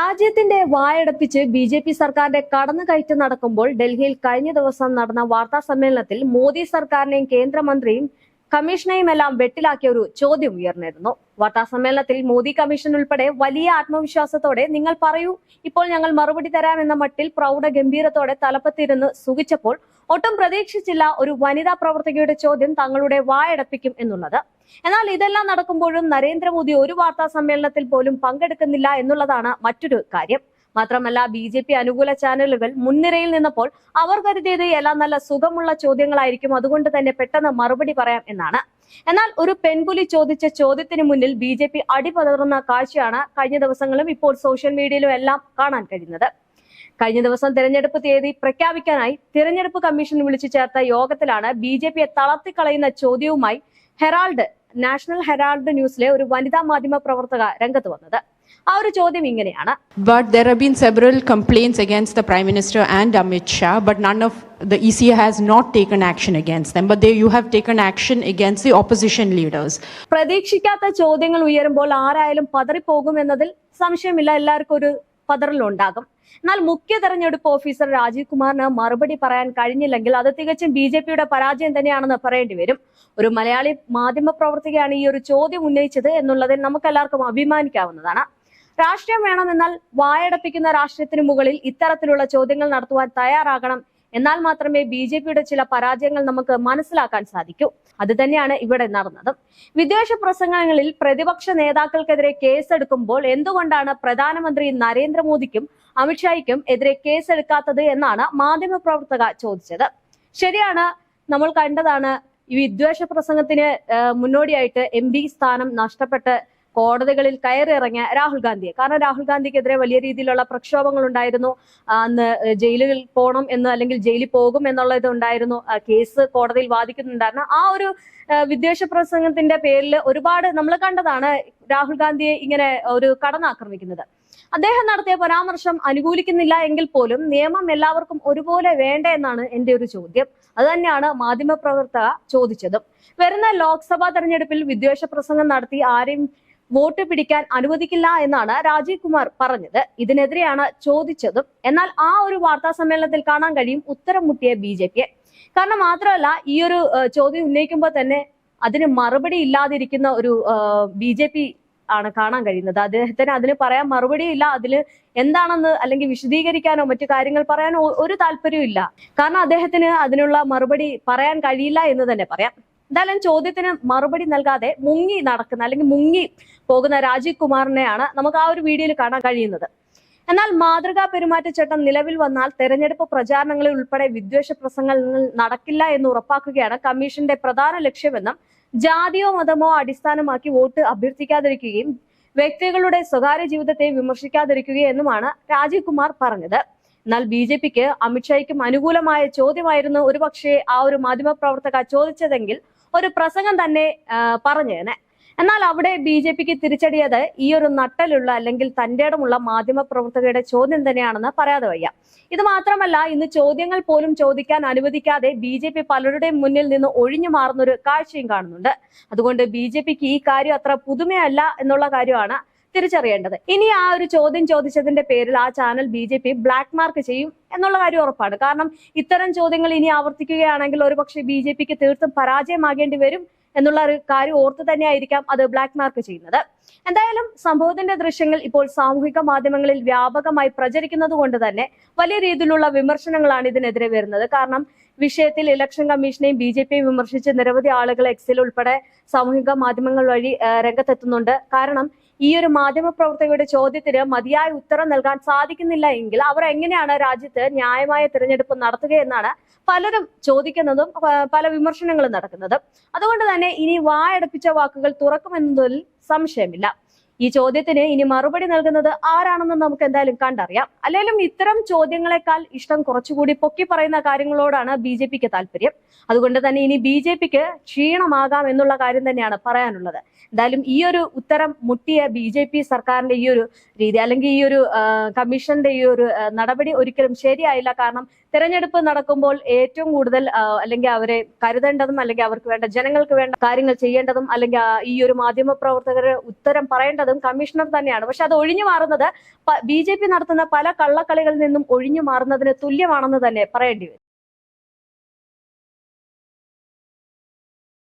രാജ്യത്തിന്റെ വായടപ്പിച്ച് B J P സർക്കാരിന്റെ കടന്നുകയറ്റം നടക്കുമ്പോൾ ഡൽഹിയിൽ കഴിഞ്ഞ ദിവസം നടന്ന വാർത്താ സമ്മേളനത്തിൽ മോദി സർക്കാരിനെയും കേന്ദ്രമന്ത്രിയും കമ്മീഷനെയും എല്ലാം വെട്ടിലാക്കിയ ഒരു ചോദ്യം ഉയർന്നിരുന്നു. വാർത്താ സമ്മേളനത്തിൽ മോദി കമ്മീഷൻ ഉൾപ്പെടെ വലിയ ആത്മവിശ്വാസത്തോടെ നിങ്ങൾ പറയൂ ഇപ്പോൾ ഞങ്ങൾ മറുപടി തരാമെന്ന മട്ടിൽ പ്രൗഢ ഗംഭീരത്തോടെ തലപ്പത്തിരുന്ന് സുഖിച്ചപ്പോൾ ഒട്ടും പ്രതീക്ഷിച്ചില്ല ഒരു വനിതാ പ്രവർത്തകയുടെ ചോദ്യം തങ്ങളുടെ വായടപ്പിക്കും എന്നുള്ളത്. എന്നാൽ ഇതെല്ലാം നടക്കുമ്പോഴും നരേന്ദ്രമോദി ഒരു വാർത്താ സമ്മേളനത്തിൽ പോലും പങ്കെടുക്കുന്നില്ല എന്നുള്ളതാണ് മറ്റൊരു കാര്യം. മാത്രമല്ല ബി ജെ പി അനുകൂല ചാനലുകൾ മുൻനിരയിൽ നിന്നപ്പോൾ അവർ കരുതിയത് എല്ലാം നല്ല സുഖമുള്ള ചോദ്യങ്ങളായിരിക്കും. അതുകൊണ്ട് തന്നെ പെട്ടെന്ന് മറുപടി പറയാം എന്നാണ്. എന്നാൽ ഒരു പെൺപുലി ചോദിച്ച ചോദ്യത്തിന് മുന്നിൽ ബി ജെ പി അടിപതറുന്ന കാഴ്ചയാണ് കഴിഞ്ഞ ദിവസങ്ങളും ഇപ്പോൾ സോഷ്യൽ മീഡിയയിലും എല്ലാം കാണാൻ കഴിയുന്നത്. കഴിഞ്ഞ ദിവസം തെരഞ്ഞെടുപ്പ് തീയതി പ്രഖ്യാപിക്കാനായി തിരഞ്ഞെടുപ്പ് കമ്മീഷൻ വിളിച്ചു ചേർത്ത യോഗത്തിലാണ് ബി ജെ പിയെ തളർത്തിക്കളയുന്ന ചോദ്യവുമായി ഹെറാൾഡ് നാഷണൽ ഹെറാൾഡ് ന്യൂസിലെ ഒരു വനിതാ മാധ്യമ പ്രവർത്തക രംഗത്ത് വന്നത് ആ ഒരു ചോദ്യം ഇങ്ങനെയാണ് But there have been several complaints against the Prime Minister and Amit Shah, but none of the ECA has not taken action against them. But they, you have taken action against the opposition leaders. പ്രതീക്ഷിക്കാത്ത ചോദ്യങ്ങൾ ഉയരുമ്പോൾ ആരായാലും പതറിപ്പോകും എന്നതിൽ സംശയമില്ല എല്ലാവർക്കും ഒരു പതറലുണ്ടാകും എന്നാൽ മുഖ്യ തെരഞ്ഞെടുപ്പ് ഓഫീസർ രാജീവ് കുമാറിന് മറുപടി പറയാൻ കഴിഞ്ഞില്ലെങ്കിൽ അത് തികച്ചും ബി പരാജയം തന്നെയാണെന്ന് പറയേണ്ടി വരും. ഒരു മലയാളി മാധ്യമ പ്രവർത്തകയാണ് ഈ ഒരു ചോദ്യം ഉന്നയിച്ചത് എന്നുള്ളതിൽ നമുക്ക് എല്ലാവർക്കും അഭിമാനിക്കാവുന്നതാണ്. രാഷ്ട്രീയം വേണമെന്നാൽ വായടപ്പിക്കുന്ന രാഷ്ട്രീയത്തിന് മുകളിൽ ഇത്തരത്തിലുള്ള ചോദ്യങ്ങൾ നടത്തുവാൻ തയ്യാറാകണം എന്നാൽ മാത്രമേ ബി ജെ പിയുടെ ചില പരാജയങ്ങൾ നമുക്ക് മനസ്സിലാക്കാൻ സാധിക്കൂ. അത് തന്നെയാണ് ഇവിടെ നടന്നത്. വിദ്വേഷ പ്രസംഗങ്ങളിൽ പ്രതിപക്ഷ നേതാക്കൾക്കെതിരെ കേസെടുക്കുമ്പോൾ എന്തുകൊണ്ടാണ് പ്രധാനമന്ത്രി നരേന്ദ്രമോദിക്കും അമിത്ഷായ്ക്കും എതിരെ കേസെടുക്കാത്തത് എന്നാണ് മാധ്യമപ്രവർത്തക ചോദിച്ചത്. ശരിയാണ് നമ്മൾ കണ്ടതാണ് ഈ വിദ്വേഷ പ്രസംഗത്തിന് മുന്നോടിയായിട്ട് എം സ്ഥാനം നഷ്ടപ്പെട്ട് കോടതികളിൽ കയറിയിറങ്ങിയ രാഹുൽ ഗാന്ധിയെ. കാരണം രാഹുൽ ഗാന്ധിക്കെതിരെ വലിയ രീതിയിലുള്ള പ്രക്ഷോഭങ്ങൾ ഉണ്ടായിരുന്നു അന്ന് ജയിലിൽ പോകണം എന്ന് അല്ലെങ്കിൽ ജയിലിൽ പോകും എന്നുള്ള ഇത് ഉണ്ടായിരുന്നു കേസ് കോടതിയിൽ വാദിക്കുന്നുണ്ടായിരുന്നു. ആ ഒരു വിദ്വേഷ പ്രസംഗത്തിന്റെ പേരിൽ ഒരുപാട് നമ്മൾ കണ്ടതാണ് രാഹുൽ ഗാന്ധിയെ ഇങ്ങനെ ഒരു കടന്നാക്രമിക്കുന്നത് അദ്ദേഹം നടത്തിയ പരാമർശം അനുകൂലിക്കുന്നില്ല എങ്കിൽ പോലും നിയമം എല്ലാവർക്കും ഒരുപോലെ വേണ്ട എന്നാണ് എന്റെ ഒരു ചോദ്യം. അത് തന്നെയാണ് മാധ്യമപ്രവർത്തക ചോദിച്ചതും. വരുന്ന ലോക്സഭാ തെരഞ്ഞെടുപ്പിൽ വിദ്വേഷ പ്രസംഗം നടത്തി ആരെയും വോട്ട് പിടിക്കാൻ അനുവദിക്കില്ല എന്നാണ് രാജീവ് കുമാർ പറഞ്ഞത്. ഇതിനെതിരെയാണ് ചോദിച്ചതും എന്നാൽ ആ ഒരു വാർത്താ സമ്മേളനത്തിൽ കാണാൻ കഴിയും ഉത്തരം മുട്ടിയ ബി ജെ പിയെ. കാരണം മാത്രമല്ല ഈ ഒരു ചോദ്യം ഉന്നയിക്കുമ്പോൾ തന്നെ അതിന് മറുപടി ഇല്ലാതിരിക്കുന്ന ഒരു ബി ജെ പി ആണ് കാണാൻ കഴിയുന്നത്. അദ്ദേഹത്തിന് അതിന് പറയാൻ മറുപടി ഇല്ല. അതിൽ എന്താണെന്ന് അല്ലെങ്കിൽ വിശദീകരിക്കാനോ മറ്റു കാര്യങ്ങൾ പറയാനോ ഒരു താല്പര്യവും കാരണം അദ്ദേഹത്തിന് അതിനുള്ള മറുപടി പറയാൻ കഴിയില്ല എന്ന് തന്നെ പറയാം. എന്തായാലും ചോദ്യത്തിന് മറുപടി നൽകാതെ മുങ്ങി നടക്കുന്ന അല്ലെങ്കിൽ മുങ്ങി പോകുന്ന രാജീവ് കുമാറിനെയാണ് നമുക്ക് ആ ഒരു വീഡിയോയിൽ കാണാൻ കഴിയുന്നത്. എന്നാൽ മാതൃകാ പെരുമാറ്റച്ചട്ടം നിലവിൽ വന്നാൽ തെരഞ്ഞെടുപ്പ് പ്രചാരണങ്ങളിൽ ഉൾപ്പെടെ വിദ്വേഷ പ്രസംഗങ്ങൾ നടക്കില്ല എന്ന് ഉറപ്പാക്കുകയാണ് കമ്മീഷന്റെ പ്രധാന ലക്ഷ്യമെന്നും ജാതിയോ മതമോ അടിസ്ഥാനമാക്കി വോട്ട് അഭ്യർത്ഥിക്കാതിരിക്കുകയും വ്യക്തികളുടെ സ്വകാര്യ ജീവിതത്തെ വിമർശിക്കാതിരിക്കുകയും എന്നുമാണ് രാജീവ് കുമാർ പറഞ്ഞത്. എന്നാൽ ബി ജെ പിക്ക് അമിത്ഷായ്ക്കും അനുകൂലമായ ചോദ്യമായിരുന്നു ഒരുപക്ഷെ ആ ഒരു മാധ്യമപ്രവർത്തക ചോദിച്ചതെങ്കിൽ ഒരു പ്രസംഗം തന്നെ പറഞ്ഞു പറഞ്ഞേനെ. എന്നാൽ അവിടെ ബി ജെ പിക്ക് തിരിച്ചടിയത് ഈ ഒരു നട്ടലുള്ള അല്ലെങ്കിൽ തന്റെ ഇടമുള്ള മാധ്യമ പ്രവർത്തകരുടെ ചോദ്യം തന്നെയാണെന്ന് പറയാതെ വയ്യ. ഇത് മാത്രമല്ല ഇന്ന് ചോദ്യങ്ങൾ പോലും ചോദിക്കാൻ അനുവദിക്കാതെ ബി ജെ പി പലരുടെയും മുന്നിൽ നിന്ന് ഒഴിഞ്ഞു മാറുന്നൊരു കാഴ്ചയും കാണുന്നുണ്ട്. അതുകൊണ്ട് ബി ജെ പിക്ക് ഈ കാര്യം അത്ര പുതുമയല്ല എന്നുള്ള കാര്യമാണ് തിരിച്ചറിയേണ്ടത്. ഇനി ആ ഒരു ചോദ്യം ചോദിച്ചതിന്റെ പേരിൽ ആ channel B J P black mark ചെയ്യും എന്നുള്ള കാര്യം ഉറപ്പാണ്. കാരണം ഇത്തരം ചോദ്യങ്ങൾ ഇനി ആവർത്തിക്കുകയാണെങ്കിൽ ഒരുപക്ഷെ ബി ജെ പിക്ക് തീർത്തും പരാജയമാകേണ്ടി വരും എന്നുള്ള ഒരു കാര്യം ഓർത്ത് തന്നെയായിരിക്കാം അത് ബ്ലാക്ക് മാർക്ക് ചെയ്യുന്നത്. എന്തായാലും സംഭവത്തിന്റെ ദൃശ്യങ്ങൾ ഇപ്പോൾ സാമൂഹിക മാധ്യമങ്ങളിൽ വ്യാപകമായി പ്രചരിക്കുന്നത് കൊണ്ട് തന്നെ വലിയ രീതിയിലുള്ള വിമർശനങ്ങളാണ് ഇതിനെതിരെ വരുന്നത്. കാരണം വിഷയത്തിൽ ഇലക്ഷൻ കമ്മീഷനെയും ബി ജെ പിയും വിമർശിച്ച് നിരവധി ആളുകൾ എക്സിൽ ഉൾപ്പെടെ സാമൂഹിക മാധ്യമങ്ങൾ വഴി രംഗത്തെത്തുന്നുണ്ട്. കാരണം ഈ ഒരു മാധ്യമ പ്രവർത്തകരുടെ ചോദ്യത്തിന് മതിയായ ഉത്തരം നൽകാൻ സാധിക്കുന്നില്ല എങ്കിൽ അവർ എങ്ങനെയാണ് രാജ്യത്ത് ന്യായമായ തിരഞ്ഞെടുപ്പ് നടത്തുകയെന്നാണ് പലരും ചോദിക്കുന്നതും പല വിമർശനങ്ങളും നടക്കുന്നതും. അതുകൊണ്ട് തന്നെ ഇനി വായടപ്പിച്ച വാക്കുകൾ തുറക്കുമെന്നതിൽ സംശയമില്ല. ഈ ചോദ്യത്തിന് ഇനി മറുപടി നൽകുന്നത് ആരാണെന്ന് നമുക്ക് എന്തായാലും കണ്ടറിയാം. അല്ലെങ്കിലും ഇത്തരം ചോദ്യങ്ങളെക്കാൾ ഇഷ്ടം കുറച്ചുകൂടി പൊക്കി പറയുന്ന കാര്യങ്ങളോടാണ് ബി ജെ പിക്ക് താല്പര്യം. അതുകൊണ്ട് തന്നെ ഇനി ബി ജെ പിക്ക് ക്ഷീണമാകാം എന്നുള്ള കാര്യം തന്നെയാണ് പറയാനുള്ളത്. എന്തായാലും ഈ ഒരു ഉത്തരം മുട്ടിയ ബി ജെ പി സർക്കാരിന്റെ ഈ ഒരു രീതി അല്ലെങ്കിൽ ഈ ഒരു കമ്മീഷന്റെ ഈ ഒരു നടപടി ഒരിക്കലും ശരിയായില്ല. കാരണം തെരഞ്ഞെടുപ്പ് നടക്കുമ്പോൾ ഏറ്റവും കൂടുതൽ അല്ലെങ്കിൽ അവരെ കരുതേണ്ടതും അല്ലെങ്കിൽ അവർക്ക് വേണ്ട ജനങ്ങൾക്ക് വേണ്ട കാര്യങ്ങൾ ചെയ്യേണ്ടതും അല്ലെങ്കിൽ ഈ ഒരു മാധ്യമ പ്രവർത്തകര് ഉത്തരം പറയേണ്ടതും കമ്മീഷണർ തന്നെയാണ്. പക്ഷെ അത് ഒഴിഞ്ഞു മാറുന്നത് ബി നടത്തുന്ന പല കള്ളക്കളികളിൽ നിന്നും ഒഴിഞ്ഞു മാറുന്നതിന് തുല്യമാണെന്ന് തന്നെ പറയേണ്ടി വരും.